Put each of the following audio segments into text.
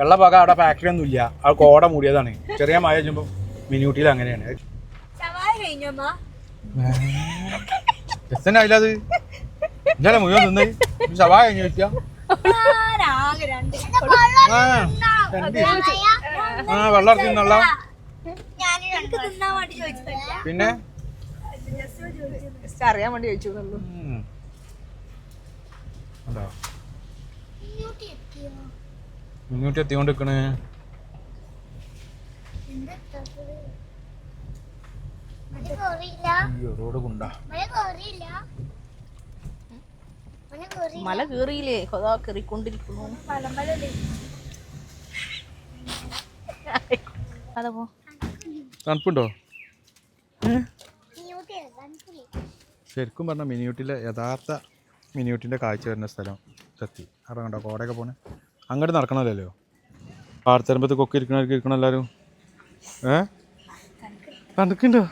വെള്ള പക അവിടെ ഫാക്ടറി ഒന്നും ഇല്ല. അത് കോട മൂടിയതാണ്. ചെറിയ മഴ വെച്ചുമ്പോൾ മിനിയൂട്ടിയിൽ അങ്ങനെയാണ്. ഇന്നലെ മുഴുവൻ തിന്ന് കഴിഞ്ഞ് വെച്ചാ ആ. ആ വെള്ളം പിന്നെ? അറിയാൻ വേണ്ടി ചോദിച്ചു. ഉണ്ടോ? മുന്നൂറ്റി എത്തിക്കൊണ്ട് നിൽക്കണേ റോഡ് കുണ്ടാ മല കേറിയില്ലേ? കൊതാ കേറിക്കൊണ്ടിരിക്കുന്നു. അതെ പോ. തണുപ്പുണ്ടോ? ശരിക്കും പറഞ്ഞ മിനിയൂട്ടിലെ യഥാർത്ഥ മിനിയൂട്ടിന്റെ കാഴ്ച വരുന്ന സ്ഥലം. സത്യം അവിടെ കണ്ടോ? കോടയൊക്കെ പോണേ. അങ്ങോട്ട് നടക്കണമല്ലോ പാടത്തരമ്പത്ത് കൊക്കെ ഇരിക്കണവർക്ക് ഇരിക്കണം എല്ലാവരും. ഏ? കണ്ടോ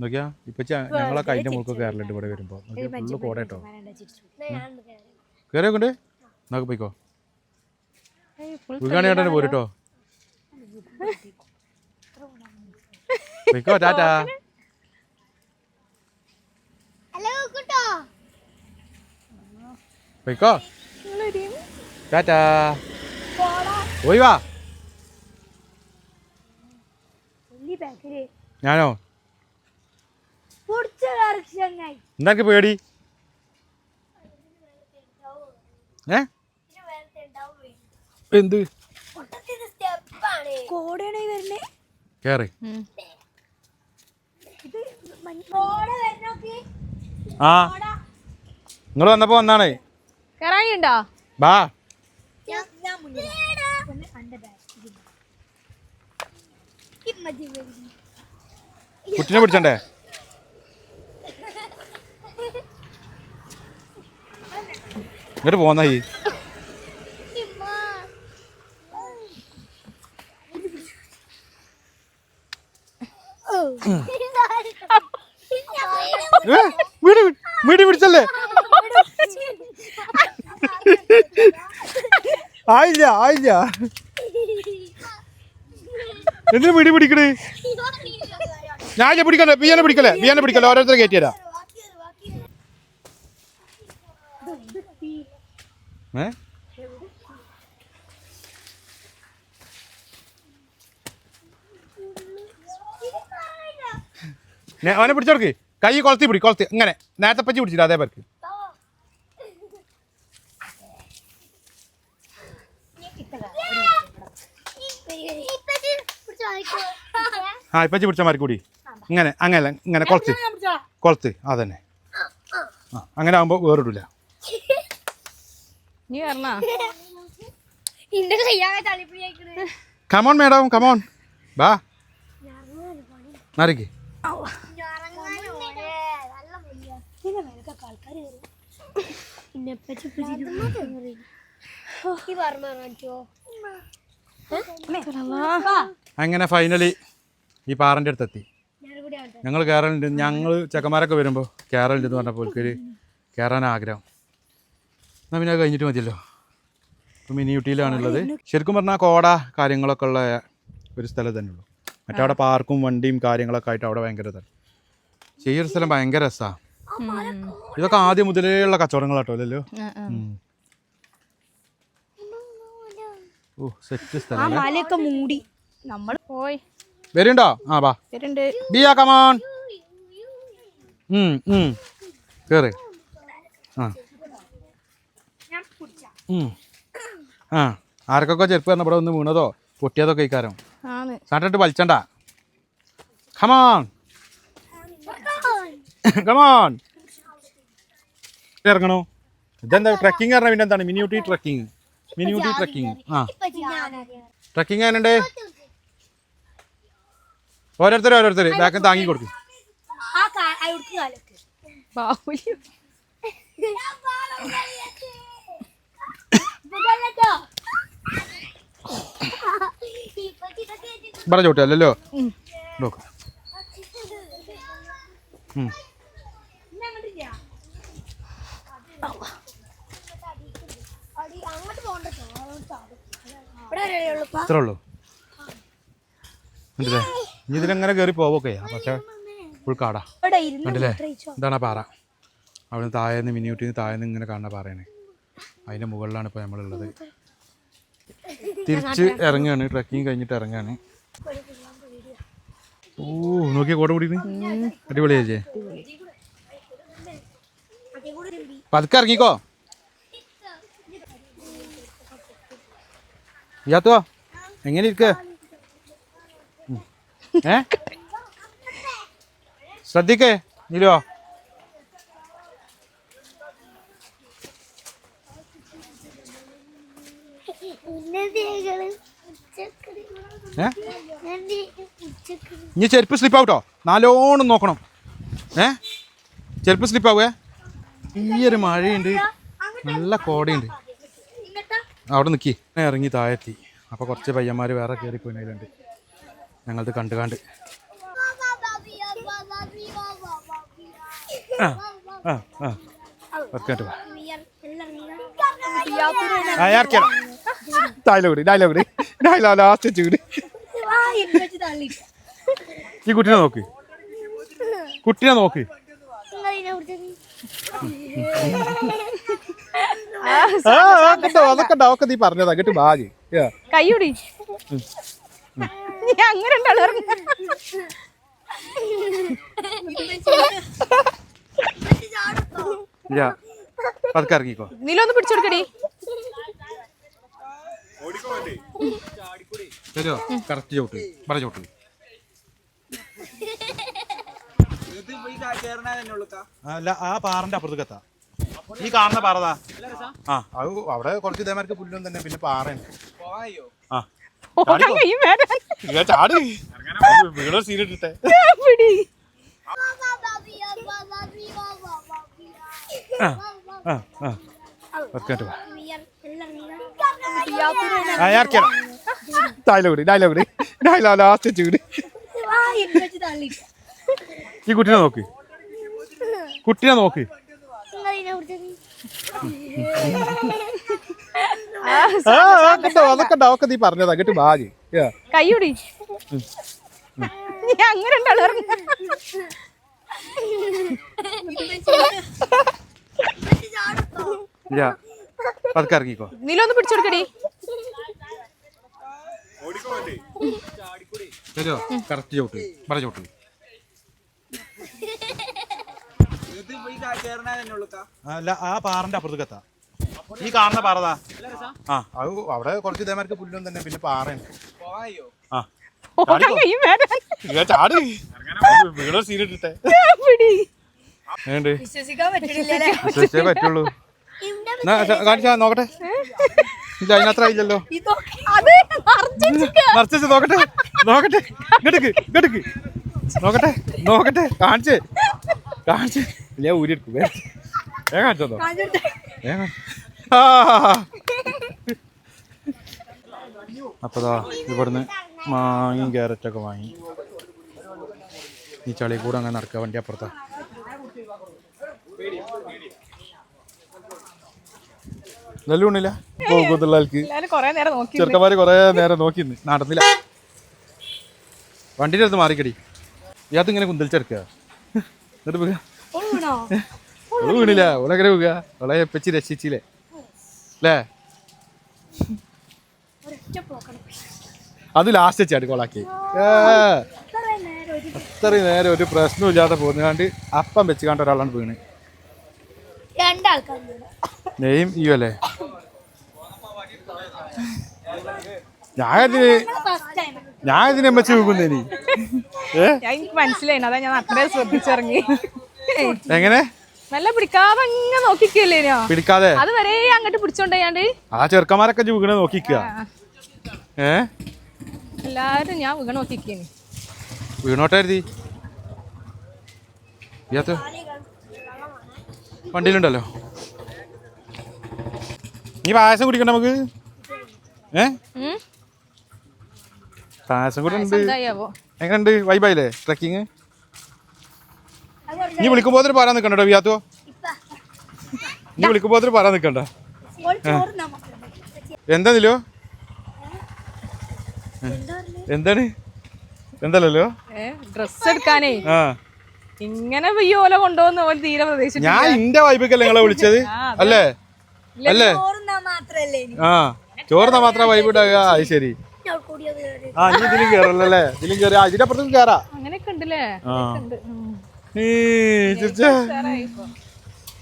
നോക്കിയാ ഇപ്പൊ ഞങ്ങളെ കഴിഞ്ഞ മുൾക്ക് കയറലുണ്ട് ഇവിടെ വരുമ്പോ. നോക്കിയാ ഫുള്ള് കോട കേട്ടോ കയറിയൊക്കെ നോക്കി പോയിക്കോ. വീഗാണി കണ്ടു പോരിട്ടോ. പോയിക്കോ ടാറ്റാ. ഹലോ കൂട്ടോ. പോയിക്കോ. ടാറ്റാ പോയി വാ ഞാനോ പൊടിച്ച കറക്ഷനായി എന്താ പേടി ഏ എന്ത് കേറി ആ നിങ്ങൾ വന്നപ്പോ വന്നാണേ കേറാനുണ്ടോ ബാ ഞാൻ ഞാൻ മുന്നിൽ ഒന്ന് കണ്ട ബാഗ് മതി കുട്ടിനെ പിടിച്ചണ്ടേ? ഇങ്ങോട്ട് പോന്നായി ഈ. വീട് വീട് പിടിച്ചല്ലേ? ആയില്ല ആയില്ല. എന്തിനു പിടി പിടിക്കണേ? ഞാൻ പിടിക്കണ്ട. ബിയാനെ പിടിക്കല്ലേ? ബിയാനെ പിടിക്കല്ലേ? ഓരോരുത്തരെ കയറ്റി തരാം. ഏ? അവനെ പിടിച്ചോർക്ക് കൈ കൊളത്തി പിടി കൊളത്തി. ഇങ്ങനെ. നേരത്തെ പറ്റി പിടിച്ചില്ല അതേപോലെ ആ ഇപ്പച്ചി പിടിച്ച മാറി കൂടി ഇങ്ങനെ അങ്ങനെ ഇങ്ങനെ കൊളത്ത്. കൊളത്ത് അതന്നെ. ആ അങ്ങനെ ആകുമ്പോൾ വേറിടില്ല കമോൺ മേഡം കമോൺ ബാ. നരക്ക് അങ്ങനെ ഫൈനലി ഈ പാറന്റെ അടുത്തെത്തി. ഞങ്ങൾ കയറലുണ്ട് ഞങ്ങൾ ചെക്കന്മാരൊക്കെ വരുമ്പോൾ കയറലുണ്ട് എന്ന് പറഞ്ഞപ്പോൾ ഒരു കയറാൻ ആഗ്രഹം. എന്നാൽ പിന്നെ കഴിഞ്ഞിട്ട് മതിയല്ലോ. ഇപ്പം മിനി യൂട്ടിയിലാണുള്ളത് ശരിക്കും പറഞ്ഞാൽ കോട കാര്യങ്ങളൊക്കെ ഉള്ള ഒരു സ്ഥലം തന്നെ ഉള്ളൂ. മറ്റവിടെ പാർക്കും വണ്ടിയും കാര്യങ്ങളൊക്കെ ആയിട്ട് അവിടെ ഭയങ്കര ഇതാണ്. ചെയ്യൊരു ഈ ഒരു സ്ഥലം ഭയങ്കര രസമാണ് ഇതൊക്കെ ആദ്യം മുതലേ ഉള്ള കച്ചവടങ്ങളാട്ടോ അല്ലല്ലോ? ഓ സെറ്റ് ആ സ്ഥലം മൂടി. നമ്മൾ പോയി. വരുന്നുണ്ടോ ആ ബാ ബിയ കമോൺ കേറ്. ആ. ആ ആർക്കൊക്കെ ചെരുപ്പ് പറഞ്ഞ ഇവിടെ ഒന്ന് വീണതോ? പൊട്ടിയതൊക്കെ ഇക്കാരം ആണ്. സാട്ടിട്ട് വലിച്ചണ്ട. കമോൺ കമോൺ ഇറങ്ങണോ? ഇതെന്താ? ട്രക്കിംഗ് പറഞ്ഞ പിന്നെ എന്താണ് മിനിയൂട്ടി ട്രക്കിംഗ് മിനിയൂട്ടി ട്രക്കിംഗ് ആ. ട്രക്കിംഗ് ആനുണ്ട് ഓരോരുത്തർ ഓരോരുത്തർ ബാക്കിൽ താങ്ങി കൊടുക്കും. ഇവിടെ ചോട്ടല്ലോ നോക്ക. ഇത്രേ ഉള്ളൂ. ഇനി ഇതിലെങ്ങനെ കയറി പോവൊക്കെ പക്ഷേ ഫുൾ കാടാ. ഇവിടെ പാറ കണ്ടില്ലേ? നിന്ന് താഴെ നിന്ന് പാറ. നിന്ന് താഴേന്ന് നിന്ന് താഴേന്ന് ഇങ്ങനെ കാണുന്ന പാറയാണ്. അതിന്റെ മുകളിലാണ് ഇപ്പോൾ നമ്മളുള്ളത്. തിരിച്ച് ഇറങ്ങുകയാണ് ട്രക്കിങ് കഴിഞ്ഞിട്ട് ഇറങ്ങുകയാണ് ഓ നോക്കിയ കോട കൂടി അടിപൊളിയാച്ചേ പതുക്കെ ഇറങ്ങിക്കോ. ഇയാത്തോ എങ്ങനെ ഇരിക്ക? ഏ? ശ്രദ്ധിക്കേ നിലോ ഇനി ചെരുപ്പ് സ്ലിപ്പ് ആവട്ടോ? നല്ലോണം നോക്കണം. ഏ? ചെരുപ്പ് സ്ലിപ്പ് ആവേ? ഈ ഒരു മഴയുണ്ട്. നല്ല കോടയുണ്ട്. അവിടെ നിൽക്കി ഇറങ്ങി താഴെത്തി. അപ്പോൾ കുറച്ച് പയ്യന്മാര് വേറെ കയറി പോയിട്ടുണ്ട് ഞങ്ങളത് കണ്ട് കണ്ട് ആ ആ. ആ ആ ഇറക്കിയടാ ഡയലോഗ് ഡയലോഗ് ഡയലോഗ് ലാസ്റ്റ് ചൂട്. ഈ കുട്ടിനെ നോക്ക്. കുട്ടിനെ നോക്ക്. അതൊക്കെ അതൊക്കെ നീ പറഞ്ഞതാ കേട്ട് ബാജി കൈയൊടി നീ അങ്ങനെ ഉണ്ടല്ലോ പതുക്കെ ഇറങ്ങിക്കോ. നീലൊന്ന് പിടിച്ചെടുക്കടി ശരിയോ കറക്റ്റ് ചോട്ട് പറ ചോട്ട് അല്ല ആ പാറന്റെ അപ്പുറത്തേക്ക് എത്താം ഈ കാണുന്ന പാറതാ ആ അത് അവിടെ കുറച്ച് ഇതേമാർക്ക് പുല്ലും തന്നെ പിന്നെ പാറയാണ് ആ. ഓടാൻ ചാട് പിടി ആ ആ ഡയലോഗ് ഡയലോഗ് ഡയലോഗ് ലാസ്റ്റ് ചൂട് ഈ കുട്ടിനെ നോക്ക്. കുട്ടിനെ നോക്ക്. ആ അതൊക്കെ അതൊക്കെ നീ പറഞ്ഞതാ കേട്ട് ബാഗ് കൈയൊടി നീ അങ്ങനെ ഉണ്ടല്ലോ പതുക്കെ ഇറങ്ങിക്കോ. നീലൊന്ന് പിടിച്ചെടുക്കടി കറക്റ്റ് ചോട്ട് പറ ചോട്ട് അല്ല ആ പാറന്റെ അപ്പുറത്തേക്ക് എത്താം. ഈ കാണുന്ന പാറതാ ആ. അത് അവിടെ കുറച്ച് ഇതേമാർക്ക് പുല്ലും തന്നെ പിന്നെ പാറയാണ് ആ. ചാട് വീടോ സീനിട്ടെ പിടി. ഏണ്ട് വിശ്വസിക്കാൻ പറ്റണില്ലല്ലേ? വിശ്വസിച്ചേ പറ്റുള്ളൂ. കാണിച്ചാ നോക്കട്ടെ. ഇല്ല അതിനത്ര ഇല്ലല്ലോ നിറച്ചു നോക്കട്ടെ. നോക്കട്ടെ. ഇങ്ങോട്ടേക്ക് ഇങ്ങോട്ടേക്ക് നോക്കട്ടെ നോക്കട്ടെ. കാണിച്ചേ. കാണിച്ചേ ഞാൻ ഊരിയെടുക്കും. ഞാൻ വേഗം കാണിച്ചോ വേഗം ആ. അപ്പതാ ഇവിടുന്ന് മാങ്ങയും ക്യാരറ്റൊക്കെ വാങ്ങി. ഈ ചളി കൂടെ അങ്ങനെ നടക്കുക വണ്ടി അപ്പുറത്താ. നല്ല ഉണ്ണില്ല? പോകുന്നുള്ള ആൾക്ക് എല്ലാരും കൊറേ നേരം നോക്കി ചെറുക്കന്മാര് കൊറേ നേരം നോക്കി നടന്നില്ല വണ്ടിന്റെ അടുത്ത് മാറിക്കടി. ഇയാത്ത് ഇങ്ങനെ കുന്തലിച്ചെടുക്കുക എന്നിട്ട് പോവുക. ഓൾ വീണില്ല. ഓളെങ്ങനെ പോവുക. ഓളെ എപ്പച്ചി രക്ഷിച്ചില്ലേ? അല്ലേ? അത് ലാസ്റ്റ് ചാടി കൊളാക്കി അത്രയും നേരം ഒരു പ്രശ്നവും ഇല്ലാതെ പോകുന്നതാണ്ട് അപ്പം വെച്ച് കണ്ട ഒരാളാണ് വീണ്. നെയ്യും ഈ അല്ലേ? ഞാൻ ഞാൻ ഇതിനെ വെച്ച് നോക്കുന്നേനി എനിക്ക് മനസ്സിലായി അതാ ഞാൻ അത്രേ ശ്രദ്ധിച്ചിറങ്ങി. എങ്ങനെ? നല്ല പിടിക്കാതെ അങ്ങ് നോക്കിക്കല്ലേ പിടിക്കാതെ? അത് വരെ അങ്ങോട്ട് പിടിച്ചോണ്ടയാണ്ട്. ആ ചെറുക്കന്മാരൊക്കെ വീണ് നോക്കിക്കുക ഏ? എല്ലാരും ഞാൻ വീണ് നോക്കിക്കേനി. വീണോട്ടെ കരുതി. ഇയാത്ത് വണ്ടിയിലുണ്ടല്ലോ. നീ പായസം കുടിക്കണ്ട നമുക്ക്? ഏ? പായസം കൂടെ ഉണ്ട് എങ്ങനെയുണ്ട് വൈബായില്ലേ ട്രക്കിങ് നീ വിളിക്കുമ്പോ പറയാൻ നിൽക്കണ്ടോ വിയാത്തോ? നീ വിളിക്കുമ്പോ പറയാൻ നിൽക്കണ്ട നമുക്ക് എന്താണ്? എന്തല്ലോ ഡ്രസ് എടുക്കാനേ. ആ. ഇങ്ങനെ ഓല കൊണ്ടുപോകുന്ന പോലെ തീരെ പ്രതീക്ഷിച്ചു ഞാൻ ഇന്റെ വൈബൊക്കെ നിങ്ങളെ വിളിച്ചത്? അല്ലേ? അല്ലേ? ആ ചോറുന്നാ മാത്രം വൈബ് ഉണ്ടാകുക അത് ശരി. ആ ഇനി ഇതിലും കേറല്ലേ ഇതിലും കേറി. അതിന്റെ അപ്പുറത്തും കേറാ. അങ്ങനെയൊക്കെ ഉണ്ടല്ലേ.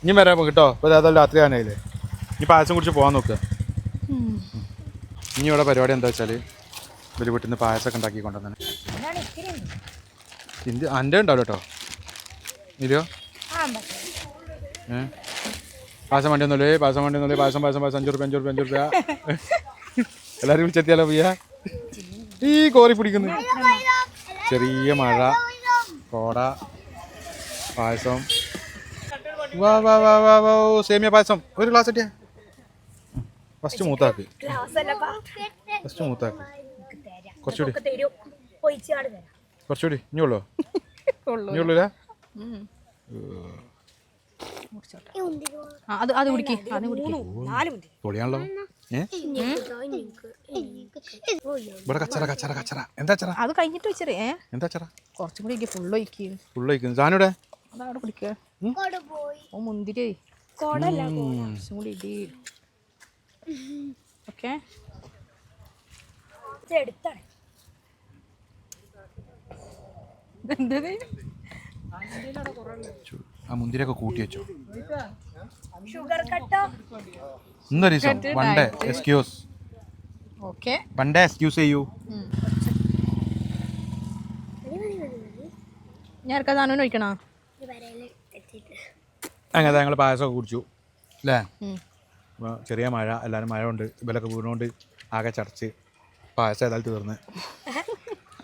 ഇനി വരാൻ പോ കേട്ടോ ഇപ്പൊ ഏതായാലും രാത്രി ആനയില്ലേ? ഇനി പായസം കുടിച്ച് പോവാൻ നോക്കുക ഉം. ഇനി ഇവിടെ പരിപാടി എന്താ വെച്ചാൽ? ഇവർ വീട്ടിൽ നിന്ന് പായസമൊക്കെ ഉണ്ടാക്കി കൊണ്ടുവന്നെ. ഇന്ത്യ എന്റെ ഉണ്ടാവില്ല കേട്ടോ ഇല്ലയോ? പായസം വണ്ടി ഒന്നുമില്ലേ പായസം വണ്ടി ഒന്നുമില്ലേ പായസം പായസം പായസം. അഞ്ചു റുപ്യ അഞ്ചു റുപ്യ അഞ്ചു റുപ്യ എല്ലാവരും വിളിച്ചെത്തിയാലോ പയ്യ? ഈ കോറി പിടിക്കുന്നു. ചെറിയ മഴ. കോട. പായസം. വാ വാ വാ വാ വാ ഓ സേമിയ പായസം. ഒരു ഗ്ലാസ് ഇട്ടിയാ ഫസ്റ്റ് മൂത്താക്ക്. ഗ്ലാസ് അല്ല പാ. ഫസ്റ്റ് മൂത്താക്ക്. കുറച്ചുകൂടി. കുറച്ചുകൂടി. ഇനി ഉള്ളോ. ഇനി ഉള്ളൂല? ആ, അത് അത് കുടിക്കേ. അത് കുടിക്കേ. നാല് മുന്തി പൊളിയാണല്ലോ ഇവിടെ കച്ചറ കച്ചറ കച്ചറ. എന്താ ചറ അത് കഴിഞ്ഞിട്ട് വെച്ചേ ഏ? എന്താ ചറ കുറച്ചും കൂടി ഫുള്ള് ഒഴിക്ക്. ഫുള്ള് കഴിക്കുന്നു സാധനം അതവിടെ കുടിക്കുക ഓ മുന്തിരി. കുറച്ചും കൂടി ഇടി. ഓക്കെ. എടുത്താണ് ആ മുന്തിരിയൊക്കെ കൂട്ടി വെച്ചോ. ഷുഗർ കട്ടോ എന്താ റീസൺ വണ്ടേ എക്സ്ക്യൂസ് ഓക്കെ വണ്ടേ എക്സ്ക്യൂസ് ചെയ്യൂ. ഞാൻ ഇറക്കാൻ സാധനം ഒഴിക്കണോ അങ്ങനെ ഞങ്ങൾ പായസമൊക്കെ കുടിച്ചു. അല്ലേ ചെറിയ മഴ എല്ലാവരും മഴ ഉണ്ട് ഇവലൊക്കെ വീണുകൊണ്ട് ആകെ ചടച്ച് പായസം ഏതായാലും തീർന്ന്.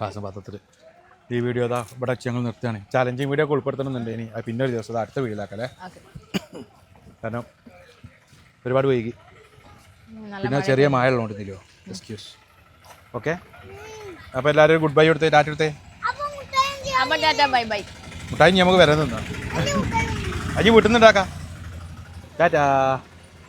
പായസം പാത്രത്തിൽ ഈ വീഡിയോ അതാ ഇവിടെ ഞങ്ങൾ നിർത്തുകയാണ്. ചാലഞ്ചിങ് വീഡിയോ ഒക്കെ ഉൾപ്പെടുത്തണമെന്നുണ്ട് ഇനി. പിന്നെ ഒരു ദിവസം അത് അടുത്ത വീഡിയോയിലാക്കല്ലേ ഓക്കെ കാരണം ഒരുപാട് വൈകി. പിന്നെ ചെറിയ മഴ ഉള്ളതുകൊണ്ടില്ലയോ എക്സ്ക്യൂസ് ഓക്കെ അപ്പോൾ എല്ലാവരും ഗുഡ് ബൈ കൊടുത്തേ ടാറ്റ എടുത്തേ അപ്പം ടാറ്റാ ബൈ ബൈ മുട്ടായി നമുക്ക് വരാൻ നിന്നാ അജി വീട്ടിൽ നിന്ന് ഉണ്ടാക്കാം. ടാറ്റാ.